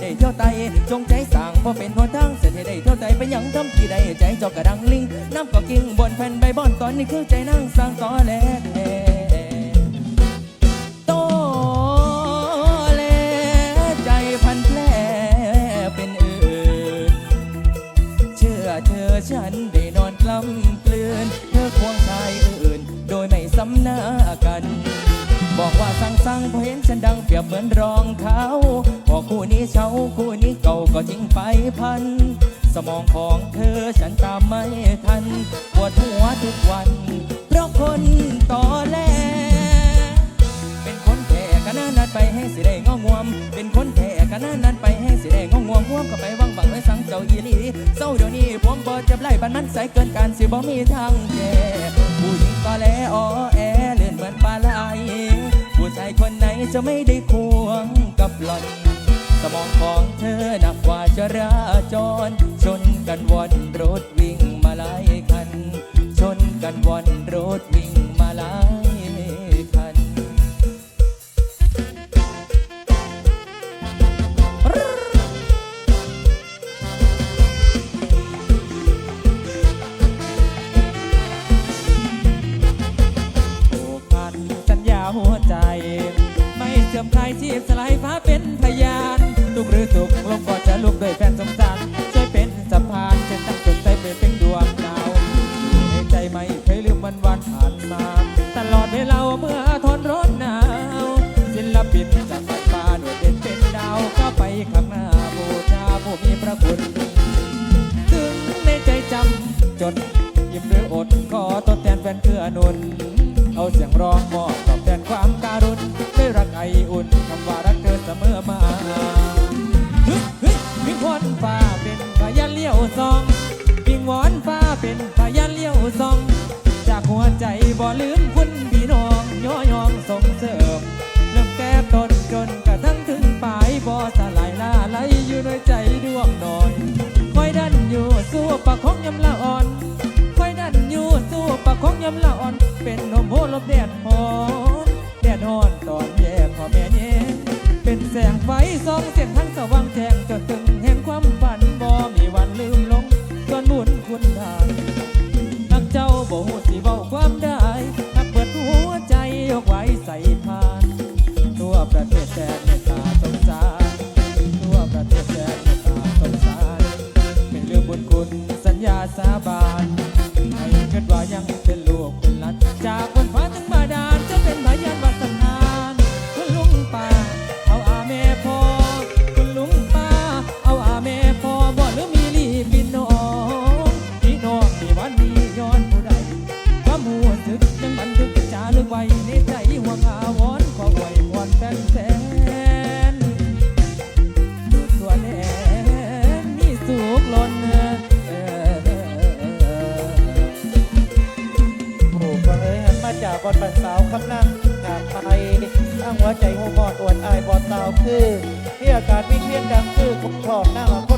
ได้เที่ยวไตจงใจสั่งเพราะเป็นหนทางเสร็จให้ได้เที่ยวไตไปหยังทำที่ใดใจเจอกกระดังลิงน้ำก็กิ้งบนแผ่นใบบอนตอนนี้คือใจนั่งสร้างต่อแหลแท้ต่อแหลใจพันแผลเป็นอื่นเชื่อเธอฉันได้นอนกล้ำกลืนเธอควงชายอื่น โดยไม่ซ้ำน้ากัน บอกว่าสั่งสั่งเพราะเห็นฉันดังเปรียบเหมือนรองเท้า คู่นี้เช่าคู่นี้เก่าก็จริงไปพัน สมองของเธอฉันตามไม่ทัน ปวดหัวทุกวัน เพราะคนต่อแหลเป็นคนแก่กันนั้นนัดไปให้สิได้งองวม เป็นคนแก่กันนั้นนัดไปให้สิได้งองวมห่วมก็ไปวังบังไว้สั่งเจ้าอีลีเศร้าเดี๋ยวนี้ผมบ่เจ็บไล่บันมันใสเกินการสิบ่มีทางแก่ผู้หญิงก็แลอ้อแอเลื่อนเหมือนปลาไหลผู้ชายคนไหนจะไม่ได้ควงกับหล่อน สมองของเธอหนักกว่าจราจร ชนกันวนรถวิ่งมาหลายคัน ชนกันวนรถวิ่งมาหลายคันผูกพันสัญญาหัวใจ ไม่เสื่อมคลายชีพสลาย ส่องเสียงท่าน บอดปันสาวคำนั่งจากไทยอ้างหัวใจหัวบอดอวดอายบอดสาวคือที่อาการวิเวียนดังคือคุกครองนั่งคองกัน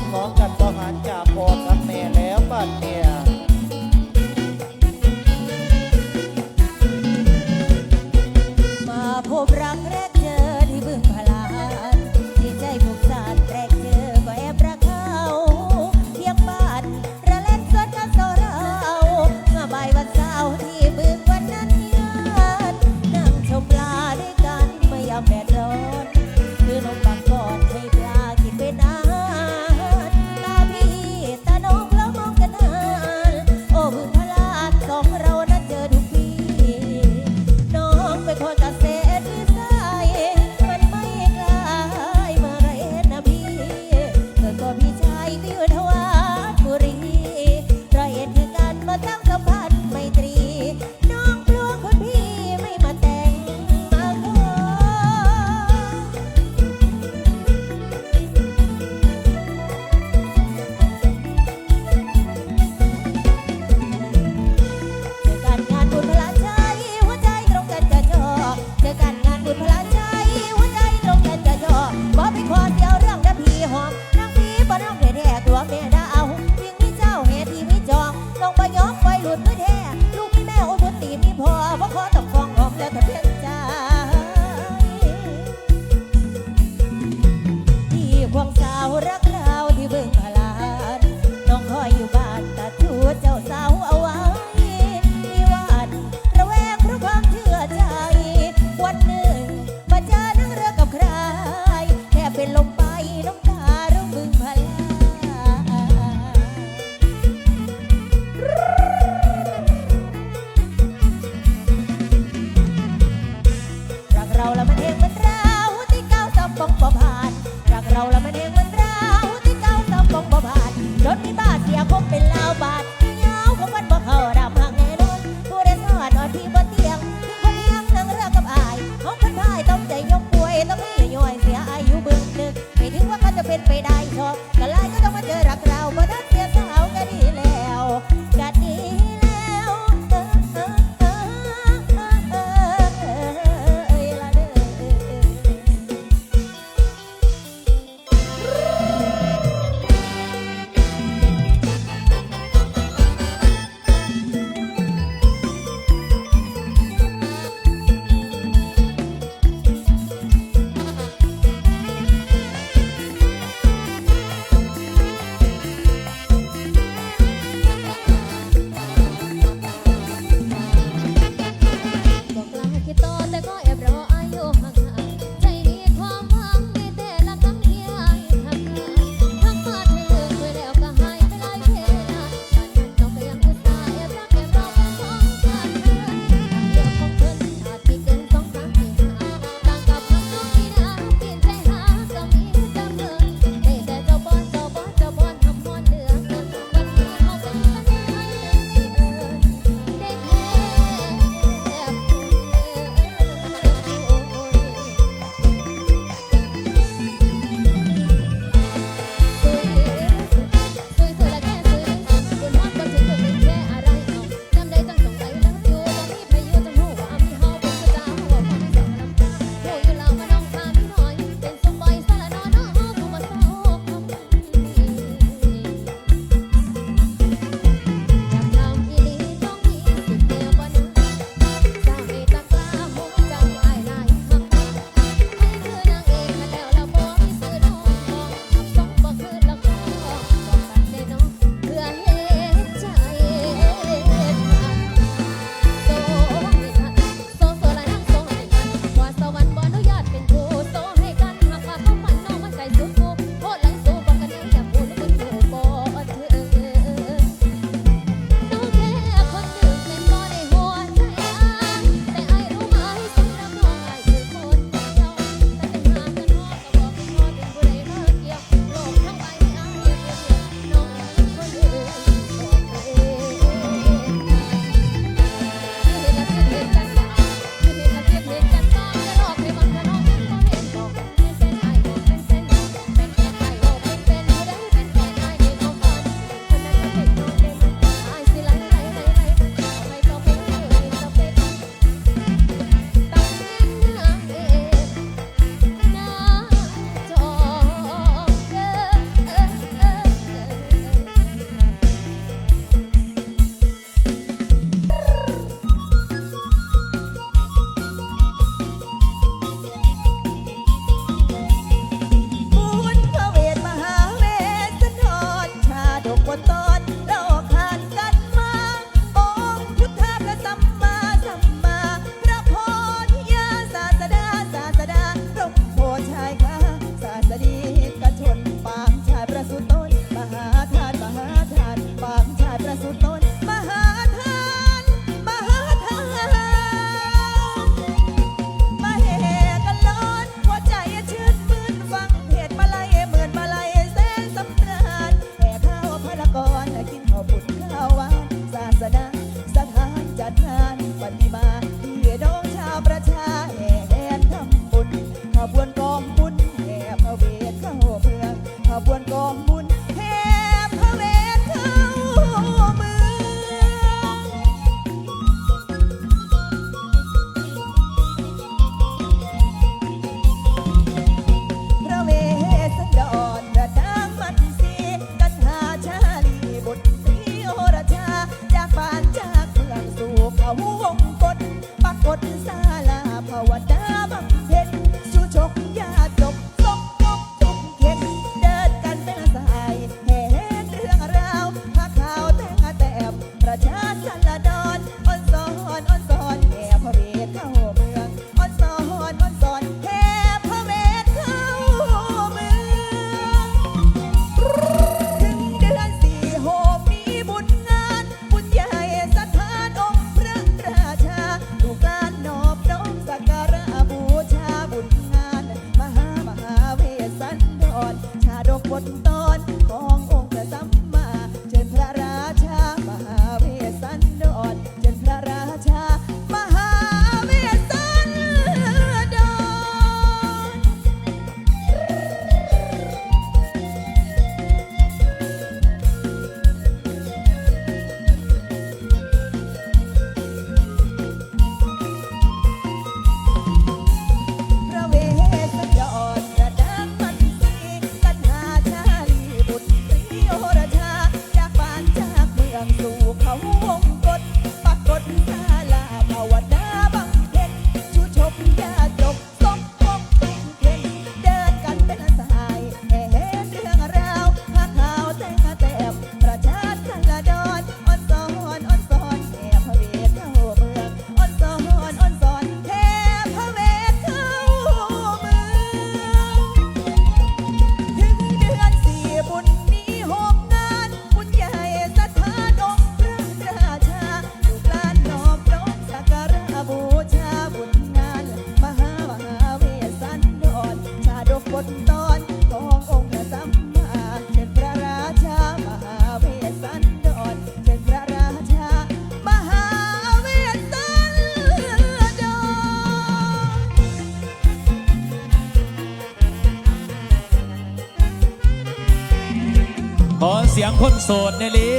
งคนโสดในอยลี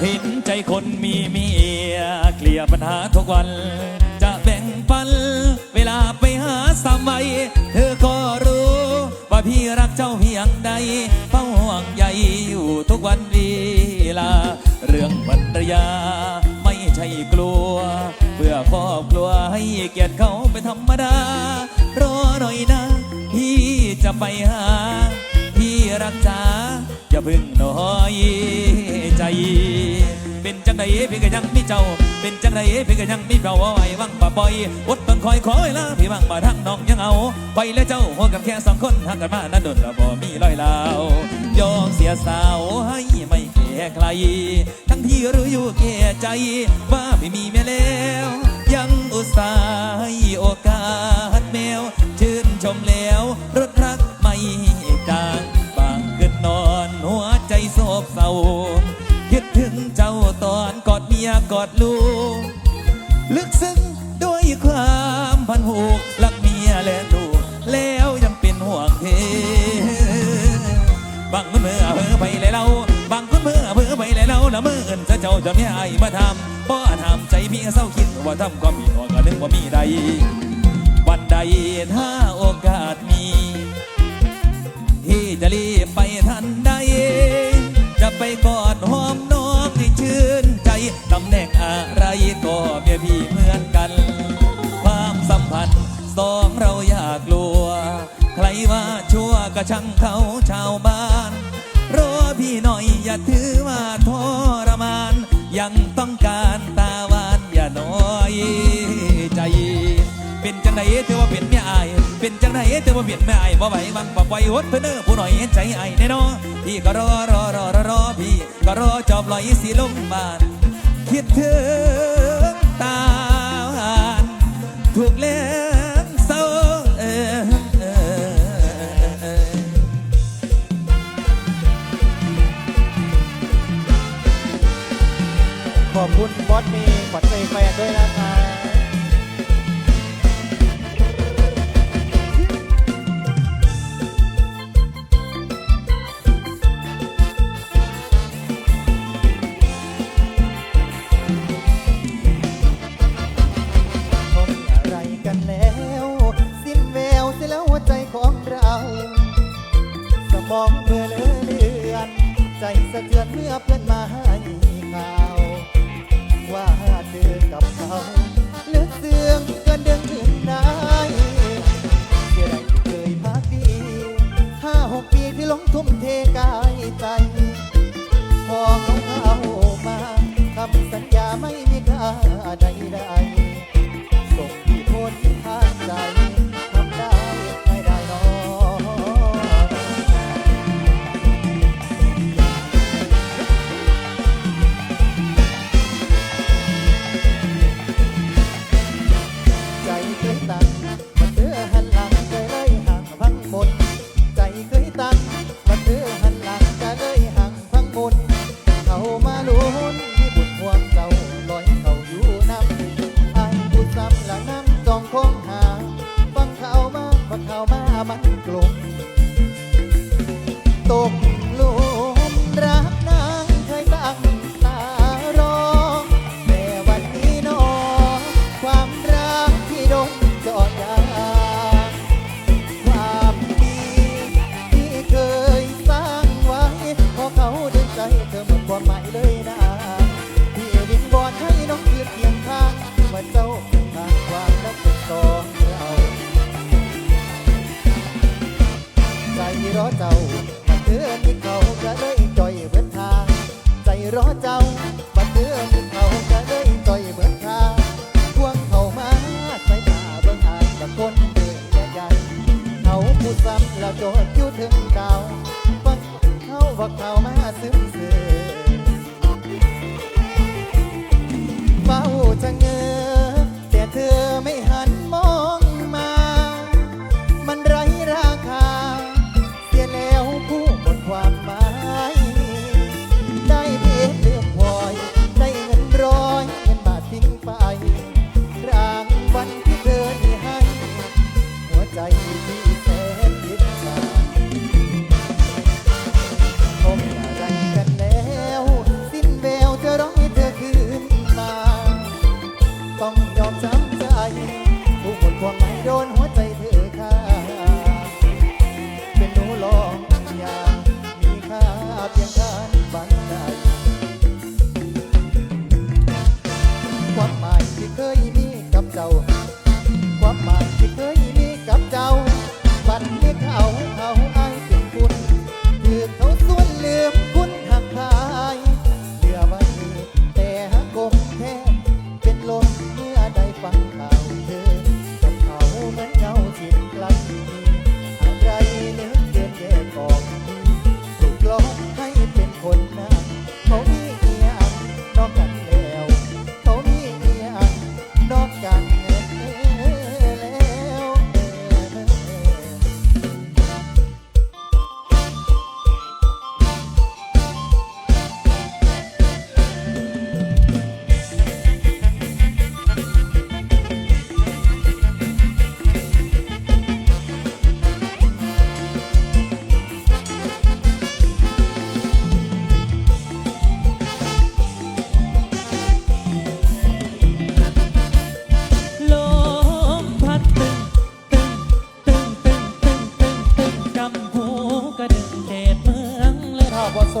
เห็นใจคนมีเมียเคลียร์ปัญหาทุกวัน จะแบ่งปัน เวลาไปหาสามัย เธอก็รู้ ว่าพี่รักเจ้าเพียงใดเฝ้าห่วงใยอยู่ทุกวันเวลา เรื่องภรรยา ไม่ใช่กลัว เพื่อครอบครัวให้เกียรติเขาเป็นธรรมดา ไปหา พี่รักษาอย่าพึ่งน้อยใจ เป็นจังใดพี่ก็ยังมีเจ้า เป็นจังใดพี่ก็ยังมีเราเอาไว้วังป่าปอยอดทนคอยคอยละพี่วังมาทั้งน้องยังเอา ไปแล้วเจ้าหัวกับแค่สองคนหักกันมานั้นโดนละบ่มีรอยลาวยอมเสียสาวให้ไม่แก่ใคร ทั้งที่รู้อยู่แก่ใจ ว่าไม่มีแม่แล้วยังอุตส่าห์ให้โอกาสแมวชื่นชมแล้วรถาคิดถึงเจ้าตอนกอดเมียกอดลูก ลึกซึ้งด้วยความพันผูกรักเมียและลูก แล้วยังเป็นห่วงเธอบางคนเมื่อเพื่อไปเลยเรา บางคนเมื่อเพื่อไปเลยเราละเมื่อเอินจะเจ้าจะไม่ให้มาทำเพราะทำใจพี่เศร้าคิดว่าทำความผิดหัวก็นึกว่ามีใด วันใดถ้าโอกาสมีที่จะรี ไปกอดหอมน้องให้ชื่นใจตำแหน่งอะไรก็เมียพี่เหมือนกัน ความสัมพันธ์สองเราอยากกลัว ใครว่าชั่วก็ช่างเขาชาวบ้านรอพี่หน่อยอย่าถือว่าทรมาน ยังต้องการตาหวานอย่าน้อยใจ เป็นจังไดเธอว่าเป็นแม่อาย เป็นจังไดเธอว่าเป็นแม่อายบ่ไหวบังบ่ปล่อยหดเพื่อเน้อผู้หน่อยเห็นใจไอ้แน่นอพี่ก็รอรอรอรอรอพี่ก็รอจอบลอยสีลงบ้านคิดถึงตาหานถูกเล่นเศร้าเออขอบคุณบอสมย์ขวัญใจแฟนด้วยนะคะ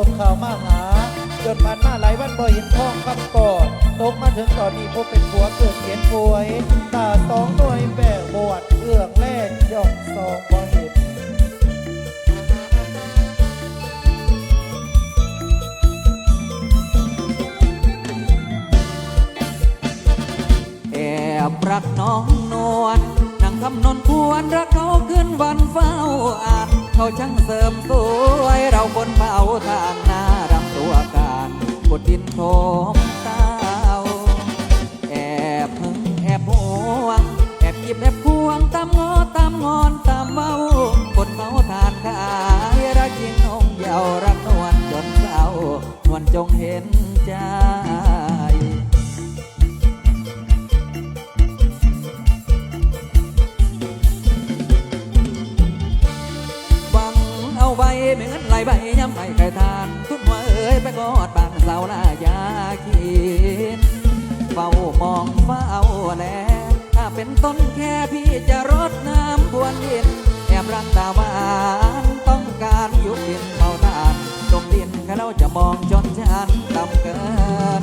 ส่ข่าวมาหา จนผ่านมาหลายวันบ่เห็นท้องคำกอดตกมาถึงตอนนี้พบเป็นผัวเกิดเสียนป่วย ตาสองหน่วยแบกบวดเอื้องแลกย่องสองบ่เห็นแอบรักน้องนวลนั่งคำนนควรรักเขาขึ้นวันเฝ้าอา เขาช่างเสริมสวยเราคนเผาทางหน้ารำตัวการกดดินโถมเตาแอบพึ่งแอบหวง แอบกิบแอบพวงตามงอตามงอนตามเมาคนเผาทานขายรักยินองเยาวรักนวลจนเศร้านวลจงเห็นใจ ไม่เงินไหลใบย้ำไปไก่ทาน ทุนหัวเอ้ยไปกอดบ้านเสาลายาขีนเฝ้ามองเฝ้าแลถ้าเป็นต้นแค่พี่จะรดน้ำพวนยินแอบรักตาวานต้องการยุบดินเฝ้าทานเรียนก็เราจะมองจนฉันต่ำเกิน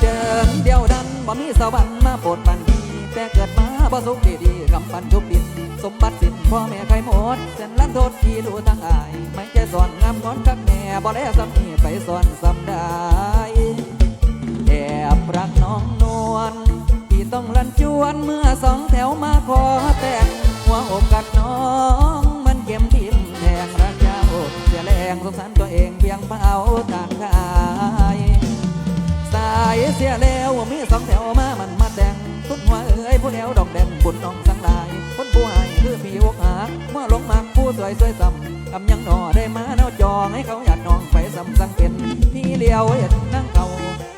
เดินเดียวดันบ่มีสวรรค์มาปวดบันดีแต่เกิดมา บ่สุขดีดีกำปั้นทุบดิน สมบัติสินพ่อแม่ใครหมดเส้นลันโทษที่รู้ทั้งอาย ไม่แก่สอนงามงอนคักแม่บ่แล้วซ้ำนีไปสอนซ้ำได้แอบรักน้องนวลพี่ต้องลันจวนเมื่อสองแถวมาขอแต่งหัวอกกัดน้องมันเก็มทิ่มแทงรักเจ้าเสียแรงสงสารตัวเองเพียงเผาต่างกาย สายเสียแล้วมีสองแถวมา สวยซ้ำทำยังหนอได้มาเนาจองให้เขาอยากนองไปซ้ำสังเป็นพี่เลี้ยวเห็นนั่งเขา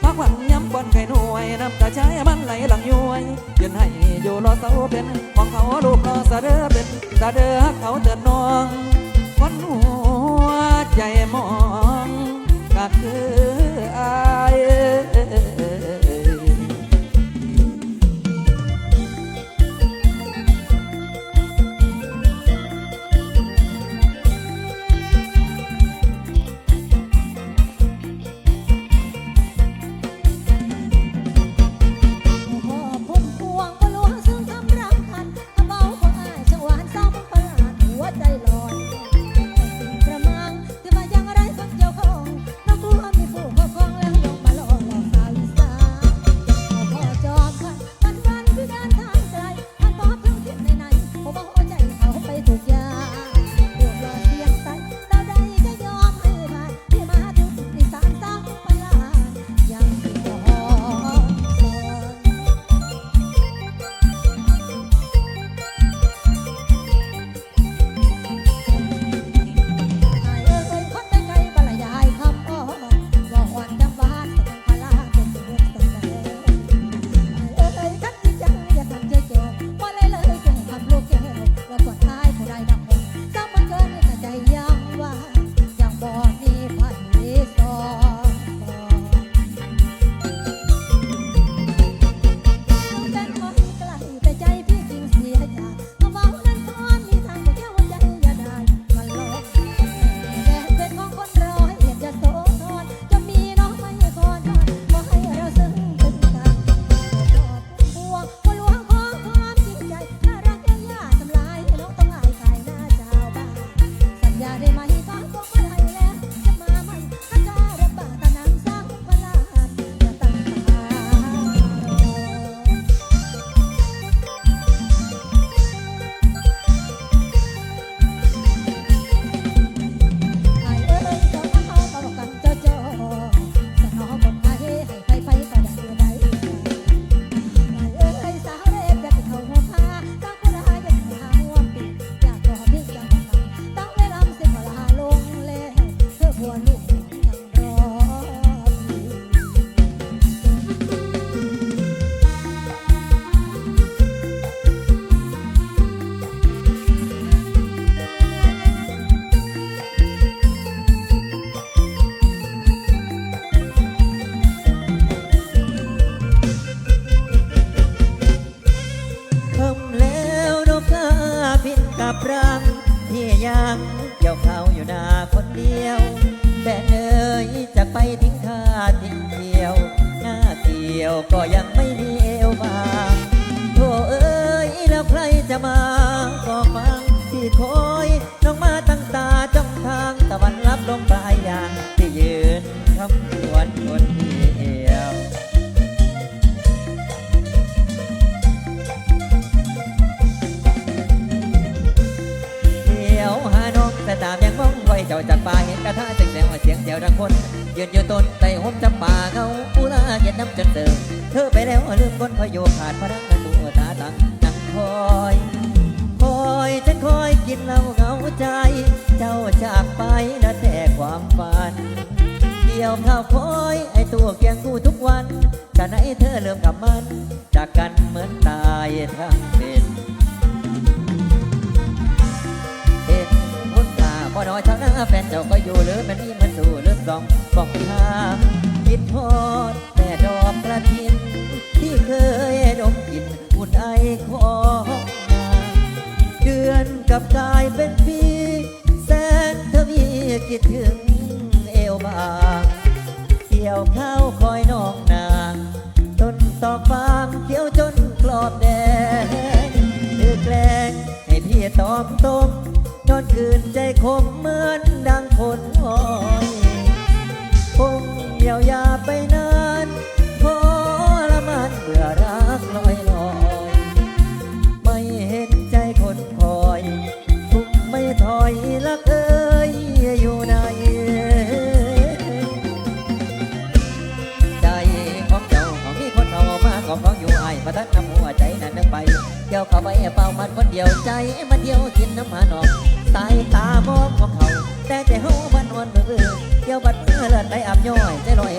พักวันย้ำควันไข่หน่วยน้ำตาใช้มันไหลหลังย้วยยืนให้อยู่รอเสาเป็นของเขาลูกรอสะด้อเป็นสะเด้อเขาเตือนนองคนหัวใจมองก็คืออาย 多音。 มันจากกันเหมือนตายทั้งเป็นเห็นมุนตาพอน้อยทั้นาแฟนเจ้าก็อยู่หรือมันนี่มันสู่หรือสองบอกทางาคิดทอดแต่ดอกกระถิน ที่เคยดมกินอุ่นไอของนาเดือนกับกายเป็นปีแสนทวีคิดถึงเอวบางเกี่ยวข้าวคอยนอกนาง ต้นตอบฟางเขียวจนกรอบแดงเือแกล้งให้พี่ตอบตมนอนคืนใจคมเหมือนดังคนอ้อยคงเยียวยาไป ดียวใจมาเดี่ยวกินน้ำหมานองสายตามองของเขา แต่ใจเฮาบ้านนวนเบื่อเดี่ยวบัดเมื่อเลือดไหลอาบย่อยใจลอย